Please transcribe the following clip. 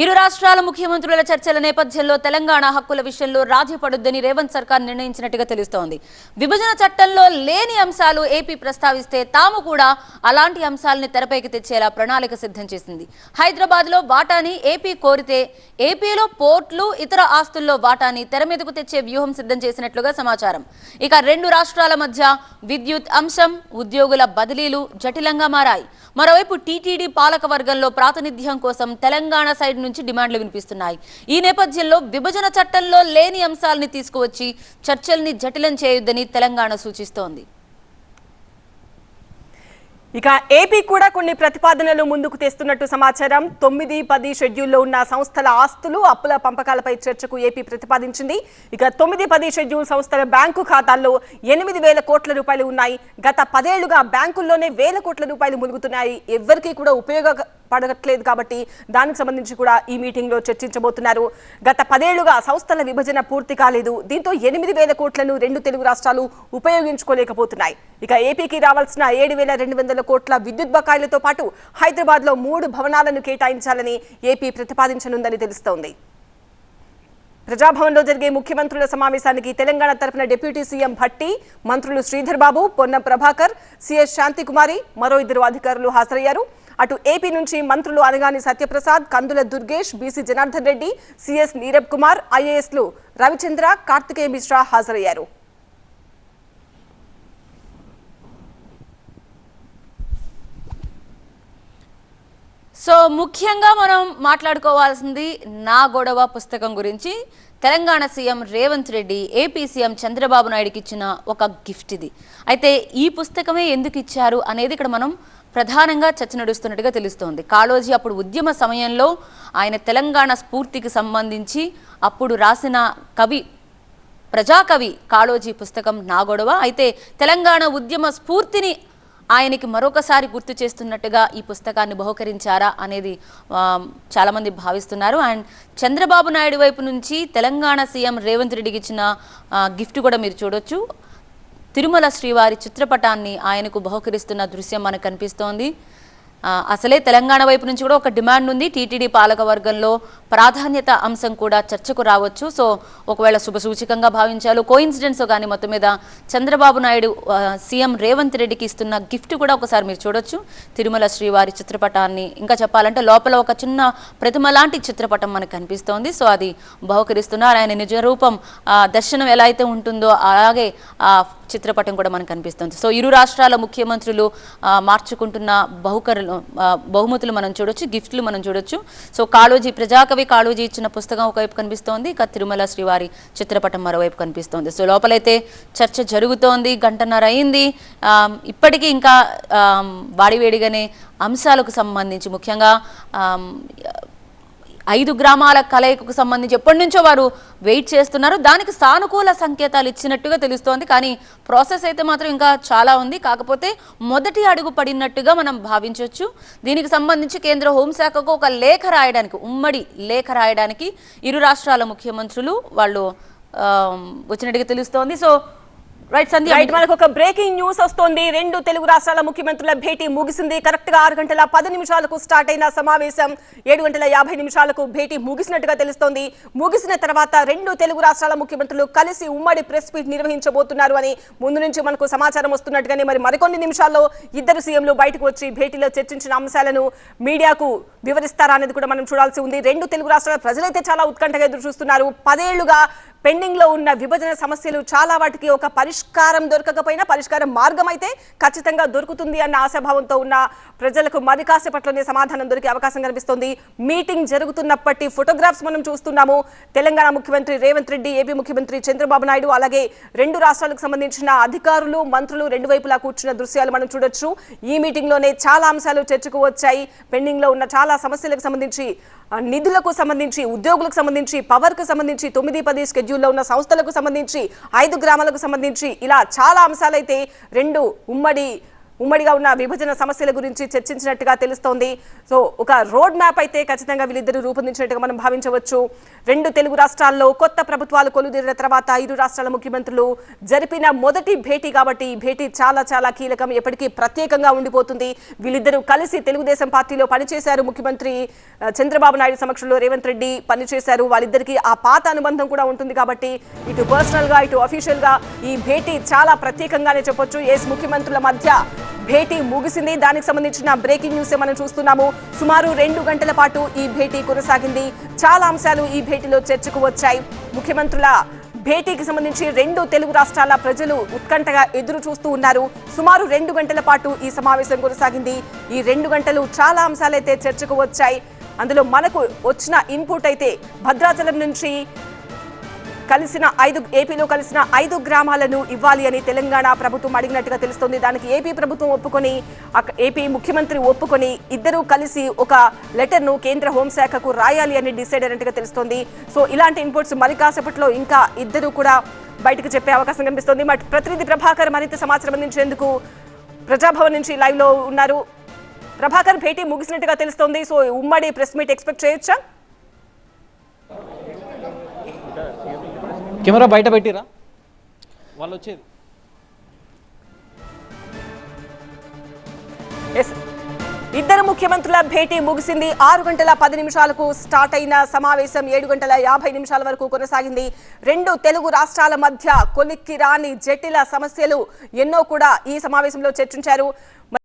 ఇరు రాష్ట్రాల ముఖ్యమంత్రుల చర్చల నేపథ్యంలో తెలంగాణ హక్కుల విషయంలో రాజీ పడొద్దని రేవంత్ సర్కార్ నిర్ణయించినట్టుగా తెలుస్తోంది. విభజన చట్టంలో లేని అంశాలు ఏపీ ప్రస్తావిస్తే తాము కూడా అలాంటి అంశాలని తెరపైకి తెచ్చేలా ప్రణాళిక సిద్ధం చేసింది. హైదరాబాద్లో వాటాని ఏపీ కోరితే ఏపీలో పోర్ట్లు ఇతర ఆస్తుల్లో వాటాని తెర మీదకు తెచ్చే వ్యూహం సిద్ధం చేసినట్లుగా సమాచారం. ఇక రెండు రాష్ట్రాల మధ్య విద్యుత్ అంశం ఉద్యోగుల బదిలీలు జటిలంగా మారాయి. మరోవైపు టీటీడీ పాలక వర్గంలో ప్రాతినిధ్యం కోసం తెలంగాణ సైడ్ నుంచి డిమాండ్లు వినిపిస్తున్నాయి. ఈ నేపథ్యంలో విభజన చట్టంలో లేని అంశాలని తీసుకువచ్చి చర్చల్ని జటిలం చేయొద్దని తెలంగాణ సూచిస్తోంది. ఇక ఏపీ కూడా కొన్ని ప్రతిపాదనలు ముందుకు తెస్తున్నట్టు సమాచారం. తొమ్మిది పది షెడ్యూల్లో ఉన్న సంస్థల ఆస్తులు అప్పుల పంపకాలపై చర్చకు ఏపీ ప్రతిపాదించింది. ఇక తొమ్మిది పది షెడ్యూల్ సంస్థల బ్యాంకు ఖాతాల్లో ఎనిమిది వేల కోట్ల రూపాయలు ఉన్నాయి. గత పదేళ్ళుగా బ్యాంకుల్లోనే వేల కోట్ల రూపాయలు ములుగుతున్నాయి ఎవరికీ కూడా ఉపయోగ పడట్లేదు కాబట్టి దానికి సంబంధించి కూడా ఈ మీటింగ్లో చర్చించబోతున్నారు. గత పదేళ్ళుగా సంస్థల విభజన పూర్తి కాలేదు. దీంతో ఎనిమిది వేల కోట్లను రెండు తెలుగు రాష్ట్రాలు ఉపయోగించుకోలేకపోతున్నాయి. ఇక ఏపీకి రావాల్సిన ఏడు వేల రెండు వందల కోట్ల విద్యుత్ బకాయిలతో పాటు హైదరాబాద్లో మూడు భవనాలను కేటాయించాలని ఏపీ ప్రతిపాదించనుందని తెలుస్తోంది. ప్రజాభవన్లో జరిగే ముఖ్యమంత్రుల సమావేశానికి తెలంగాణ తరపున డిప్యూటీ సీఎం భట్టి మంత్రులు శ్రీధర్ బాబు పొన్నం ప్రభాకర్ సిఎస్ శాంతికుమారి మరో ఇద్దరు అధికారులు హాజరయ్యారు. అటు ఏపీ నుంచి మంత్రులు అనగాని సత్యప్రసాద్ కందుల దుర్గేష్ బీసీ జనార్దన్ రెడ్డి సిఎస్ నీరబ్ కుమార్ ఐఏఎస్లు రవిచంద్ర కార్తికేయ మిశ్రా హాజరయ్యారు. సో ముఖ్యంగా మనం మాట్లాడుకోవాల్సింది నా గొడవ పుస్తకం గురించి. Telangana CM Revanth Reddy AP CM Chandrababu నాయుడుకి ఇచ్చిన ఒక గిఫ్ట్ ఇది. అయితే ఈ పుస్తకమే ఎందుకు ఇచ్చారు అనేది ఇక్కడ మనం ప్రధానంగా చర్చ నడుస్తున్నట్టుగా తెలుస్తోంది. కాళోజీ అప్పుడు ఉద్యమ సమయంలో ఆయన తెలంగాణ స్ఫూర్తికి సంబంధించి అప్పుడు రాసిన కవి ప్రజాకవి కాళోజీ పుస్తకం నా గొడవ. అయితే తెలంగాణ ఉద్యమ స్ఫూర్తిని ఆయనకి మరొకసారి గుర్తు చేస్తున్నట్టుగా ఈ పుస్తకాన్ని బహుకరించారా అనేది చాలామంది భావిస్తున్నారు. అండ్ చంద్రబాబు నాయుడు వైపు నుంచి తెలంగాణ సీఎం రేవంత్ రెడ్డికి ఇచ్చిన గిఫ్ట్ కూడా మీరు చూడొచ్చు. తిరుమల శ్రీవారి చిత్రపటాన్ని ఆయనకు బహుకరిస్తున్న దృశ్యం మనకు కనిపిస్తోంది. అసలే తెలంగాణ వైపు నుంచి కూడా ఒక డిమాండ్ ఉంది. టీటీడీ పాలక వర్గంలో ప్రాధాన్యత అంశం కూడా చర్చకు రావచ్చు. సో ఒకవేళ శుభ సూచికంగా భావించాలో కోయిన్సిడెన్స్ కానీ మొత్తం మీద చంద్రబాబు నాయుడు సీఎం రేవంత్ రెడ్డికి ఇస్తున్న గిఫ్ట్ కూడా ఒకసారి మీరు చూడొచ్చు. తిరుమల శ్రీవారి చిత్రపటాన్ని ఇంకా చెప్పాలంటే లోపల ఒక చిన్న ప్రతిమ లాంటి చిత్రపటం మనకు కనిపిస్తోంది. సో అది బహుకరిస్తున్నారు. ఆయన నిజ రూపం ఆ, దర్శనం ఎలా అయితే ఉంటుందో అలాగే చిత్రపటం కూడా మనకు కనిపిస్తుంది. సో ఇరు రాష్ట్రాల ముఖ్యమంత్రులు మార్చుకుంటున్న బహుకరులు బహుమతులు మనం చూడొచ్చు గిఫ్ట్లు మనం చూడొచ్చు. సో కాళోజీ ప్రజాకవి కాళోజీ ఇచ్చిన పుస్తకం ఒకవైపు కనిపిస్తోంది ఇక తిరుమల శ్రీవారి చిత్రపటం మరోవైపు కనిపిస్తోంది. సో లోపలైతే చర్చ జరుగుతోంది గంటన్నర అయింది. ఇప్పటికీ ఇంకా వాడివేడిగానే అంశాలకు సంబంధించి ముఖ్యంగా ఐదు గ్రామాల కలయికకు సంబంధించి ఎప్పటి నుంచో వారు వెయిట్ చేస్తున్నారు. దానికి సానుకూల సంకేతాలు ఇచ్చినట్టుగా తెలుస్తోంది. కానీ ప్రాసెస్ అయితే మాత్రం ఇంకా చాలా ఉంది. కాకపోతే మొదటి అడుగు పడినట్టుగా మనం భావించవచ్చు దీనికి సంబంధించి కేంద్ర హోంశాఖకు ఒక లేఖ రాయడానికి ఉమ్మడి లేఖ రాయడానికి ఇరు రాష్ట్రాల ముఖ్యమంత్రులు వాళ్ళు వచ్చినట్టుగా తెలుస్తోంది. సో రైట్ సంధ్య రైట్ మనకు ఒక బ్రేకింగ్ న్యూస్ వస్తోంది. రెండు తెలుగు రాష్ట్రాల ముఖ్యమంత్రుల భేటీ ముగిసింది. కరెక్ట్గా ఆరు గంటల పది నిమిషాలకు స్టార్ట్ అయిన సమావేశం. ఏడు గంటల యాభై నిమిషాలకు భేటీ ముగిసినట్టుగా తెలుస్తోంది. ముగిసిన తర్వాత రెండు తెలుగు రాష్ట్రాల ముఖ్యమంత్రులు కలిసి ఉమ్మడి ప్రెస్ మీట్ నిర్వహించబోతున్నారు అని ముందు నుంచి మనకు సమాచారం వస్తున్నట్టుగానే మరి మరికొన్ని నిమిషాల్లో ఇద్దరు సీఎంలు బయటకు వచ్చి భేటీలో చర్చించిన అంశాలను మీడియాకు వివరిస్తారా అనేది కూడా మనం చూడాల్సి ఉంది. రెండు తెలుగు రాష్ట్రాల ప్రజలైతే చాలా ఉత్కంఠగా ఎదురు చూస్తున్నారు పదేళ్ళుగా పెండింగ్లో ఉన్న విభజన సమస్యలు చాలా వాటికి ఒక పరిష్కారం దొరకకపోయినా పరిష్కారం మార్గం అయితే ఖచ్చితంగా దొరుకుతుంది అన్న ఆశాభావంతో ఉన్న ప్రజలకు మరి కాసేపట్లోనే సమాధానం దొరికే అవకాశం కనిపిస్తోంది. మీటింగ్ జరుగుతున్నప్పటి ఫోటోగ్రాఫ్స్ మనం చూస్తున్నాము. తెలంగాణ ముఖ్యమంత్రి రేవంత్ రెడ్డి ఏపీ ముఖ్యమంత్రి చంద్రబాబు నాయుడు అలాగే రెండు రాష్ట్రాలకు సంబంధించిన అధికారులు మంత్రులు రెండు వైపులా కూర్చున్న దృశ్యాలు మనం చూడొచ్చు. ఈ మీటింగ్లోనే చాలా అంశాలు చర్చకు వచ్చాయి. పెండింగ్లో ఉన్న చాలా సమస్యలకు సంబంధించి నిధులకు సంబంధించి ఉద్యోగులకు సంబంధించి పవర్కు సంబంధించి తొమ్మిది పది స్కెడ్యూల్లో ఉన్న సంస్థలకు సంబంధించి ఐదు గ్రామాలకు సంబంధించి ఇలా చాలా అంశాలైతే రెండు ఉమ్మడి ఉమ్మడిగా ఉన్న విభజన సమస్యల గురించి చర్చించినట్టుగా తెలుస్తోంది. సో ఒక రోడ్ మ్యాప్ అయితే ఖచ్చితంగా వీళ్ళిద్దరూ రూపొందించినట్టుగా మనం భావించవచ్చు. రెండు తెలుగు రాష్ట్రాల్లో కొత్త ప్రభుత్వాలు కొలుదీరిన తర్వాత ఇరు రాష్ట్రాల ముఖ్యమంత్రులు జరిపిన మొదటి భేటీ కాబట్టి ఈ భేటీ చాలా చాలా కీలకం. ఎప్పటికీ ప్రత్యేకంగా ఉండిపోతుంది. వీళ్ళిద్దరూ కలిసి తెలుగుదేశం పార్టీలో పనిచేశారు. ముఖ్యమంత్రి చంద్రబాబు నాయుడు సమక్షంలో రేవంత్ రెడ్డి పనిచేశారు. వాళ్ళిద్దరికీ ఆ పాత అనుబంధం కూడా ఉంటుంది కాబట్టి ఇటు పర్సనల్గా ఇటు అఫీషియల్గా ఈ భేటీ చాలా ప్రత్యేకంగానే చెప్పొచ్చు. ఎస్ ముఖ్యమంత్రుల మధ్య భేటీ ముగిసింది. దానికి సంబంధించిన బ్రేకింగ్ న్యూస్ మనం చూస్తున్నాము? సుమారు రెండు గంటల పాటు ఈ భేటీ కొనసాగింది. చాలా అంశాలు ఈ భేటీలో చర్చకు వచ్చాయి. ముఖ్యమంత్రుల భేటీకి సంబంధించి రెండు తెలుగు రాష్ట్రాల ప్రజలు ఉత్కంఠగా ఎదురు చూస్తూ ఉన్నారు. సుమారు రెండు గంటల పాటు ఈ సమావేశం కొనసాగింది. ఈ రెండు గంటలు చాలా అంశాలైతే చర్చకు వచ్చాయి. అందులో మనకు వచ్చిన ఇన్పుట్ అయితే భద్రాచలం నుంచి కలిసిన ఐదు ఏపీలో కలిసిన ఐదు గ్రామాలను ఇవ్వాలి అని తెలంగాణ ప్రభుత్వం అడిగినట్టుగా తెలుస్తోంది. దానికి ఏపీ ప్రభుత్వం ఒప్పుకొని ఏపీ ముఖ్యమంత్రి ఒప్పుకొని ఇద్దరూ కలిసి ఒక లెటర్ను కేంద్ర హోంశాఖకు రాయాలి అని డిసైడ్ అయినట్టుగా తెలుస్తోంది. సో ఇలాంటి ఇన్పుట్స్ మరి కాసేపట్లో ఇంకా ఇద్దరు కూడా బయటకు చెప్పే అవకాశం కనిపిస్తోంది. మరి ప్రతినిధి ప్రభాకర్ మరింత సమాచారం అందించేందుకు ప్రజాభవన్ నుంచి లైవ్లో ఉన్నారు. ప్రభాకర్ భేటీ ముగిసినట్టుగా తెలుస్తోంది. సో ఉమ్మడి ప్రెస్ మీట్ ఎక్స్పెక్ట్ చేయొచ్చా? కెమెరా బయట పెట్టిరా? వాళ్ళు వచ్చేది. ఇద్దరు ముఖ్యమంత్రుల భేటీ ముగిసింది. ఆరు గంటల పది నిమిషాలకు స్టార్ట్ అయిన సమావేశం ఏడు గంటల యాభై నిమిషాల వరకు కొనసాగింది. రెండు తెలుగు రాష్ట్రాల మధ్య కొలిక్కి రాని జటిల సమస్యలు ఎన్నో కూడా ఈ సమావేశంలో చర్చించారు.